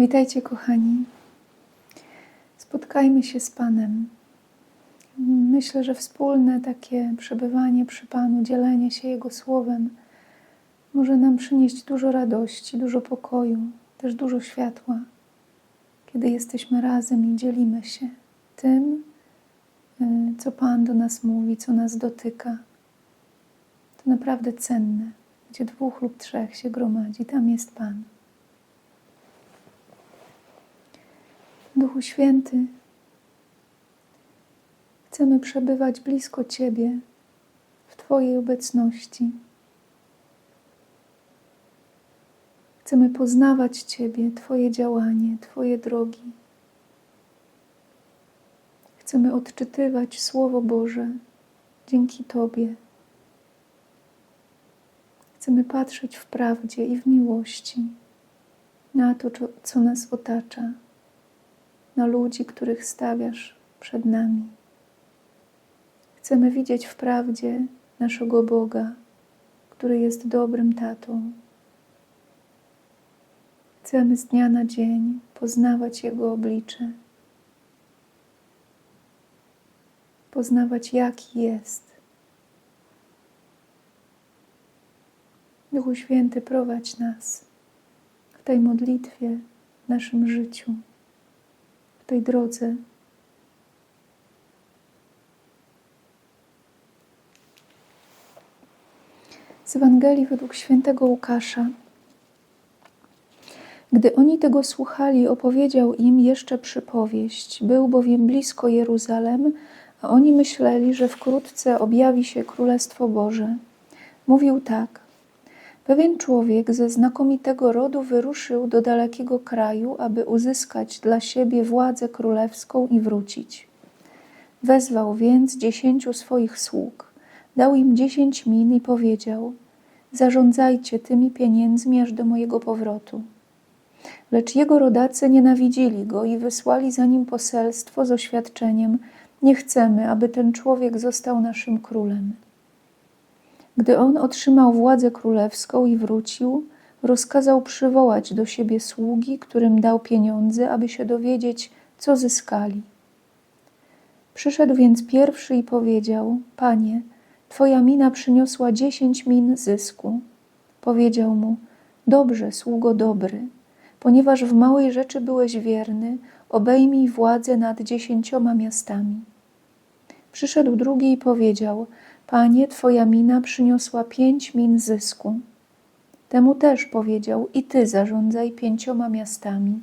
Witajcie, kochani. Spotkajmy się z Panem. Myślę, że wspólne takie przebywanie przy Panu, dzielenie się Jego słowem może nam przynieść dużo radości, dużo pokoju, też dużo światła, kiedy jesteśmy razem i dzielimy się tym, y, co Pan do nas mówi, co nas dotyka. To naprawdę cenne, gdzie dwóch lub trzech się gromadzi, tam jest Pan. Duchu Święty, chcemy przebywać blisko Ciebie, w Twojej obecności. Chcemy poznawać Ciebie, Twoje działanie, Twoje drogi. Chcemy odczytywać Słowo Boże dzięki Tobie. Chcemy patrzeć w prawdzie i w miłości na to, co nas otacza ludzi, których stawiasz przed nami. Chcemy widzieć w prawdzie naszego Boga, który jest dobrym tatą. Chcemy z dnia na dzień poznawać Jego oblicze, poznawać, jaki jest. Duchu Święty, prowadź nas w tej modlitwie, w naszym życiu tej drodze. Z Ewangelii według świętego Łukasza. Gdy oni tego słuchali, opowiedział im jeszcze przypowieść. Był bowiem blisko Jeruzalem, a oni myśleli, że wkrótce objawi się Królestwo Boże. Mówił tak. Pewien człowiek ze znakomitego rodu wyruszył do dalekiego kraju, aby uzyskać dla siebie władzę królewską i wrócić. Wezwał więc dziesięciu swoich sług, dał im dziesięć min i powiedział: Zarządzajcie tymi pieniędzmi aż do mojego powrotu. Lecz jego rodacy nienawidzili go i wysłali za nim poselstwo z oświadczeniem: Nie chcemy, aby ten człowiek został naszym królem. Gdy on otrzymał władzę królewską i wrócił, rozkazał przywołać do siebie sługi, którym dał pieniądze, aby się dowiedzieć, co zyskali. Przyszedł więc pierwszy i powiedział: Panie, twoja mina przyniosła dziesięć min zysku. Powiedział mu: Dobrze, sługo dobry, ponieważ w małej rzeczy byłeś wierny, obejmij władzę nad dziesięcioma miastami. Przyszedł drugi i powiedział: Panie, Twoja mina przyniosła pięć min zysku. Temu też powiedział: I ty zarządzaj pięcioma miastami.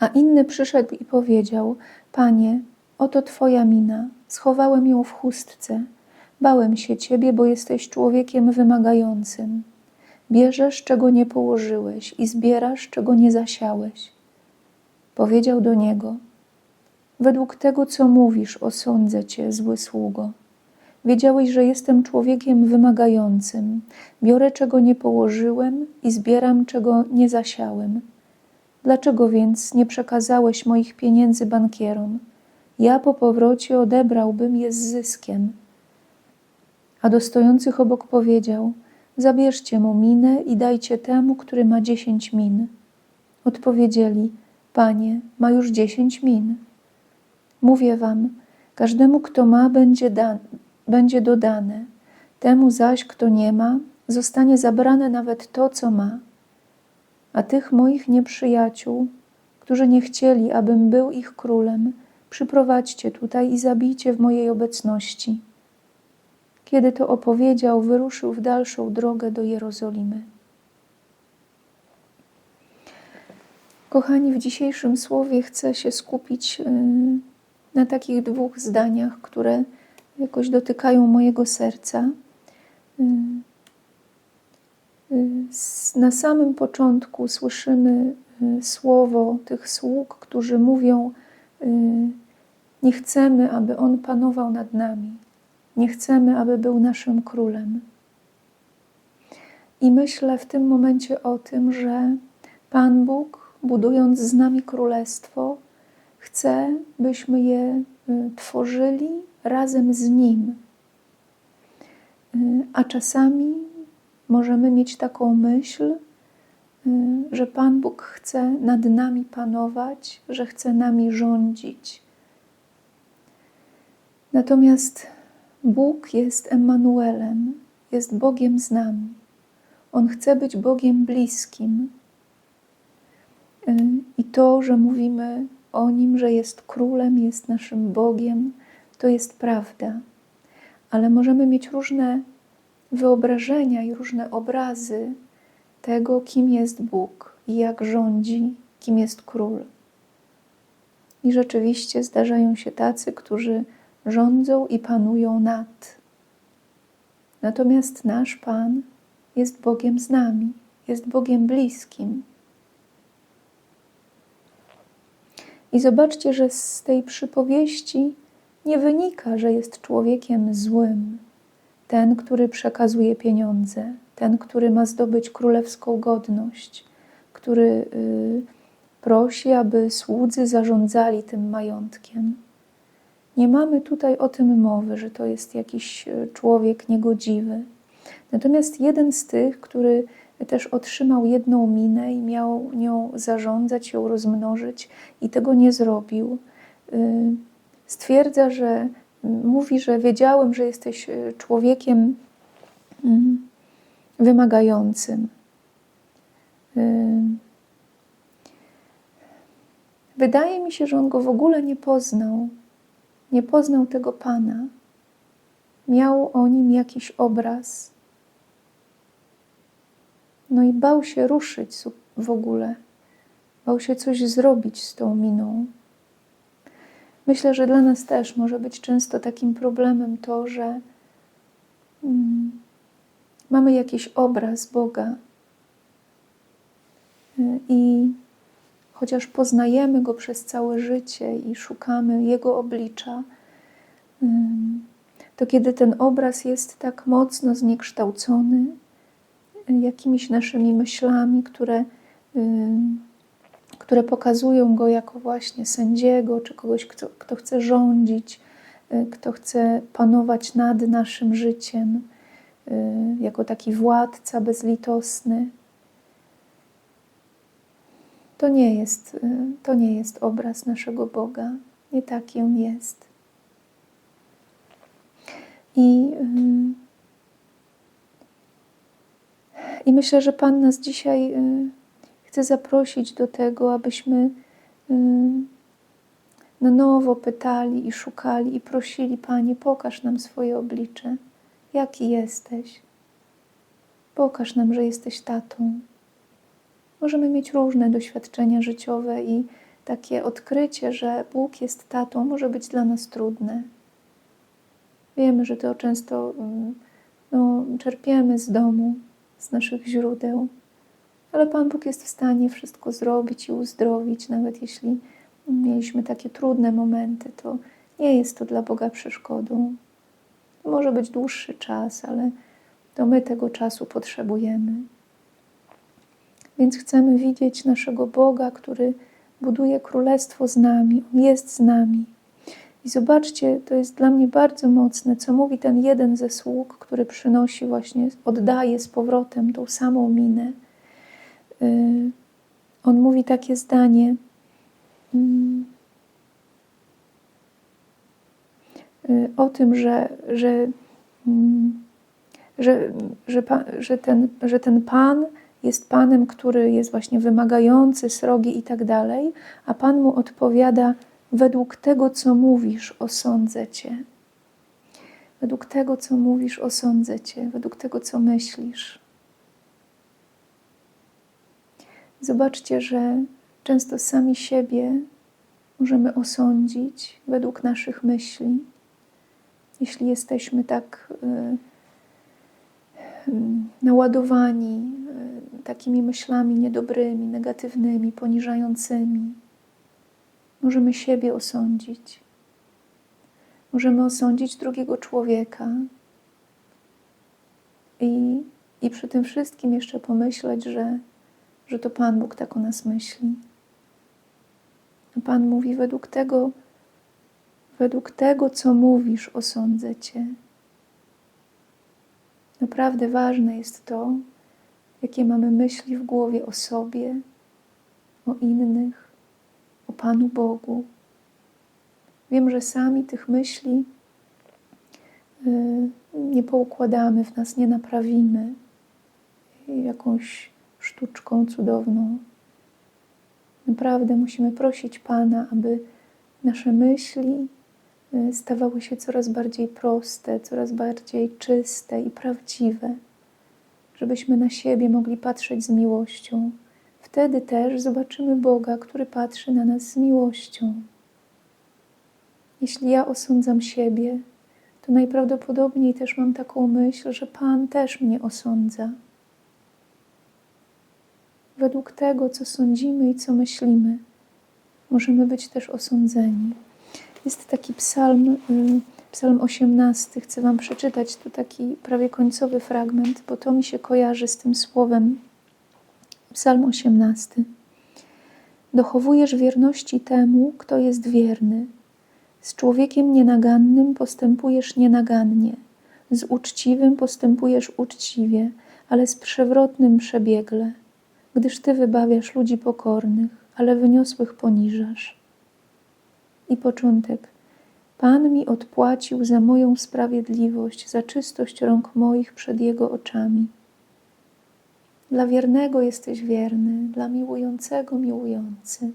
A inny przyszedł i powiedział: Panie, oto Twoja mina, schowałem ją w chustce. Bałem się Ciebie, bo jesteś człowiekiem wymagającym. Bierzesz, czego nie położyłeś, i zbierasz, czego nie zasiałeś. Powiedział do niego: Według tego, co mówisz, osądzę Cię, zły sługo. Wiedziałeś, że jestem człowiekiem wymagającym. Biorę, czego nie położyłem i zbieram, czego nie zasiałem. Dlaczego więc nie przekazałeś moich pieniędzy bankierom? Ja po powrocie odebrałbym je z zyskiem. A do stojących obok powiedział: Zabierzcie mu minę i dajcie temu, który ma dziesięć min. Odpowiedzieli: Panie, ma już dziesięć min. Mówię wam, każdemu, kto ma, będzie dane będzie dodane. Temu zaś, kto nie ma, zostanie zabrane nawet to, co ma. A tych moich nieprzyjaciół, którzy nie chcieli, abym był ich królem, przyprowadźcie tutaj i zabijcie w mojej obecności. Kiedy to opowiedział, wyruszył w dalszą drogę do Jerozolimy. Kochani, w dzisiejszym słowie chcę się skupić y, na takich dwóch zdaniach, które jakoś dotykają mojego serca. Y, y, na samym początku słyszymy y, słowo tych sług, którzy mówią: Nie chcemy, aby on panował nad nami, nie chcemy, aby był naszym królem. I myślę w tym momencie o tym, że Pan Bóg, budując z nami królestwo, chce, byśmy je tworzyli razem z Nim. Y, a czasami możemy mieć taką myśl, y, że Pan Bóg chce nad nami panować, że chce nami rządzić. Natomiast Bóg jest Emmanuelem, jest Bogiem z nami. On chce być Bogiem bliskim. Y, I to, że mówimy o Nim, że jest królem, jest naszym Bogiem, to jest prawda. Ale możemy mieć różne wyobrażenia i różne obrazy tego, kim jest Bóg i jak rządzi, kim jest król. I rzeczywiście zdarzają się tacy, którzy rządzą i panują nad. Natomiast nasz Pan jest Bogiem z nami, jest Bogiem bliskim. I zobaczcie, że z tej przypowieści nie wynika, że jest człowiekiem złym, ten, który przekazuje pieniądze, ten, który ma zdobyć królewską godność, który y, prosi, aby słudzy zarządzali tym majątkiem. Nie mamy tutaj o tym mowy, że to jest jakiś y, człowiek niegodziwy. Natomiast jeden z tych, który też otrzymał jedną minę i miał nią zarządzać, ją rozmnożyć i tego nie zrobił, y, stwierdza, że mówi, że wiedziałem, że jesteś e, człowiekiem mm, wymagającym. Wydaje mi się, że on go w ogóle nie poznał. Nie poznał tego pana. Miał o nim jakiś obraz. No i bał się ruszyć w ogóle. Bał się coś zrobić z tą miną. Myślę, że dla nas też może być często takim problemem to, że mm, mamy jakiś obraz Boga y, i chociaż poznajemy Go przez całe życie i szukamy Jego oblicza, y, to kiedy ten obraz jest tak mocno zniekształcony y, jakimiś naszymi myślami, które które pokazują go jako właśnie sędziego, czy kogoś, kto, kto chce rządzić, y, kto chce panować nad naszym życiem, y, jako taki władca bezlitosny. To nie jest, y, to nie jest obraz naszego Boga. Nie taki on jest. I, i myślę, że Pan nas dzisiaj Chcę zaprosić do tego, abyśmy na nowo pytali i szukali i prosili, Panie, pokaż nam swoje oblicze. Jaki jesteś? Pokaż nam, że jesteś tatą. Możemy mieć różne doświadczenia życiowe i takie odkrycie, że Bóg jest tatą, może być dla nas trudne. Wiemy, że to często no, czerpiemy z domu, z naszych źródeł ale Pan Bóg jest w stanie wszystko zrobić i uzdrowić, nawet jeśli mieliśmy takie trudne momenty, to nie jest to dla Boga przeszkodą. Może być dłuższy czas, ale to my tego czasu potrzebujemy. Więc chcemy widzieć naszego Boga, który buduje królestwo z nami, On jest z nami. I zobaczcie, to jest dla mnie bardzo mocne, co mówi ten jeden ze sług, który przynosi właśnie, oddaje z powrotem tą samą minę. Y, on mówi takie zdanie. Mm, y, o tym, że, że, mm, że, że, że, ten, że ten Pan jest Panem, który jest właśnie wymagający, srogi i tak dalej, a Pan mu odpowiada: Według tego, co mówisz, osądzę cię. Według tego, co mówisz, osądzę cię, według tego, co myślisz. Zobaczcie, że często sami siebie możemy osądzić według naszych myśli. Jeśli jesteśmy tak y, naładowani y, takimi myślami niedobrymi, negatywnymi, poniżającymi, możemy siebie osądzić. Możemy osądzić drugiego człowieka i, i przy tym wszystkim jeszcze pomyśleć, że że to Pan Bóg tak o nas myśli. A Pan mówi według tego, według tego, co mówisz, osądzę Cię. Naprawdę ważne jest to, jakie mamy myśli w głowie o sobie, o innych, o Panu Bogu. Wiem, że sami tych myśli y, nie poukładamy w nas, nie naprawimy jakąś sztuczką cudowną. Naprawdę musimy prosić Pana, aby nasze myśli y, stawały się coraz bardziej proste, coraz bardziej czyste i prawdziwe, żebyśmy na siebie mogli patrzeć z miłością. Wtedy też zobaczymy Boga, który patrzy na nas z miłością. Jeśli ja osądzam siebie, to najprawdopodobniej też mam taką myśl, że Pan też mnie osądza. Według tego, co sądzimy i co myślimy, możemy być też osądzeni. Jest taki psalm, y, psalm 18. Chcę Wam przeczytać tu taki prawie końcowy fragment, bo to mi się kojarzy z tym słowem. Psalm 18. Dochowujesz wierności temu, kto jest wierny. Z człowiekiem nienagannym postępujesz nienagannie. Z uczciwym postępujesz uczciwie, ale z przewrotnym przebiegle, gdyż Ty wybawiasz ludzi pokornych, ale wyniosłych poniżasz. I początek. Pan mi odpłacił za moją sprawiedliwość, za czystość rąk moich przed Jego oczami. Dla wiernego jesteś wierny, dla miłującego miłujący.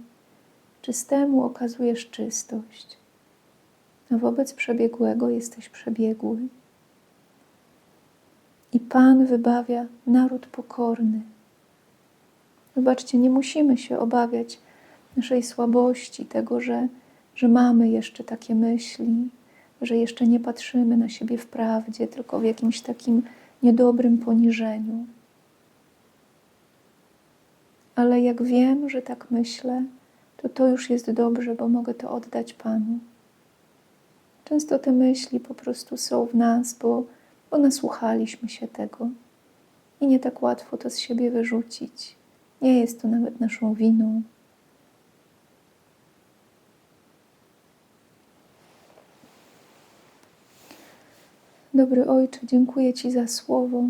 Czystemu okazujesz czystość, a wobec przebiegłego jesteś przebiegły. I Pan wybawia naród pokorny. Zobaczcie, nie musimy się obawiać naszej słabości, tego, że, że mamy jeszcze takie myśli, że jeszcze nie patrzymy na siebie w prawdzie, tylko w jakimś takim niedobrym poniżeniu. Ale jak wiem, że tak myślę, to to już jest dobrze, bo mogę to oddać Panu. Często te myśli po prostu są w nas, bo, bo nasłuchaliśmy się tego i nie tak łatwo to z siebie wyrzucić. Nie jest to nawet naszą winą. Dobry Ojcze, dziękuję Ci za słowo,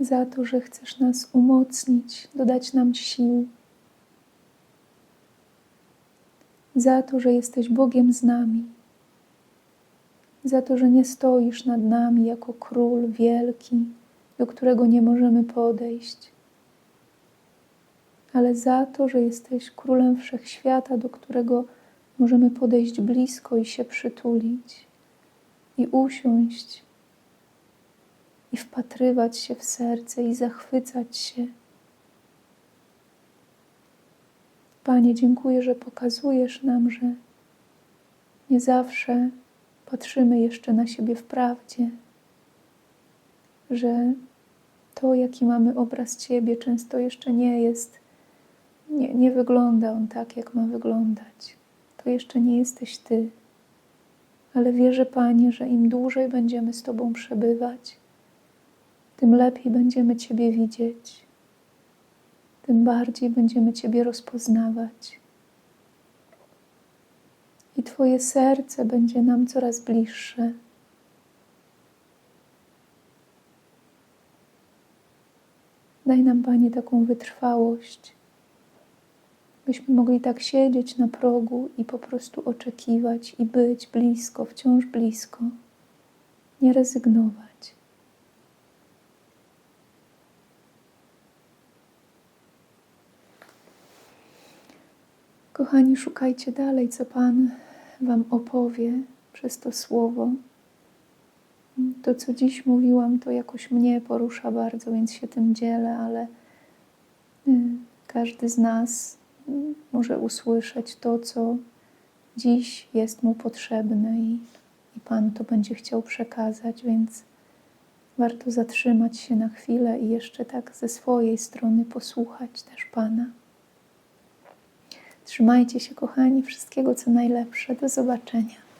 za to, że chcesz nas umocnić, dodać nam sił, za to, że jesteś Bogiem z nami, za to, że nie stoisz nad nami jako król wielki, do którego nie możemy podejść ale za to, że jesteś królem wszechświata, do którego możemy podejść blisko i się przytulić, i usiąść, i wpatrywać się w serce, i zachwycać się. Panie, dziękuję, że pokazujesz nam, że nie zawsze patrzymy jeszcze na siebie w prawdzie, że to, jaki mamy obraz Ciebie, często jeszcze nie jest nie, nie wygląda on tak, jak ma wyglądać. To jeszcze nie jesteś Ty. Ale wierzę, Panie, że im dłużej będziemy z Tobą przebywać, tym lepiej będziemy Ciebie widzieć, tym bardziej będziemy Ciebie rozpoznawać. I Twoje serce będzie nam coraz bliższe. Daj nam, Panie, taką wytrwałość byśmy mogli tak siedzieć na progu i po prostu oczekiwać i być blisko, wciąż blisko, nie rezygnować. Kochani, szukajcie dalej, co Pan Wam opowie przez to słowo. To, co dziś mówiłam, to jakoś mnie porusza bardzo, więc się tym dzielę, ale y, każdy z nas może usłyszeć to, co dziś jest mu potrzebne i, i Pan to będzie chciał przekazać, więc warto zatrzymać się na chwilę i jeszcze tak ze swojej strony posłuchać też Pana. Trzymajcie się, kochani, wszystkiego co najlepsze. Do zobaczenia.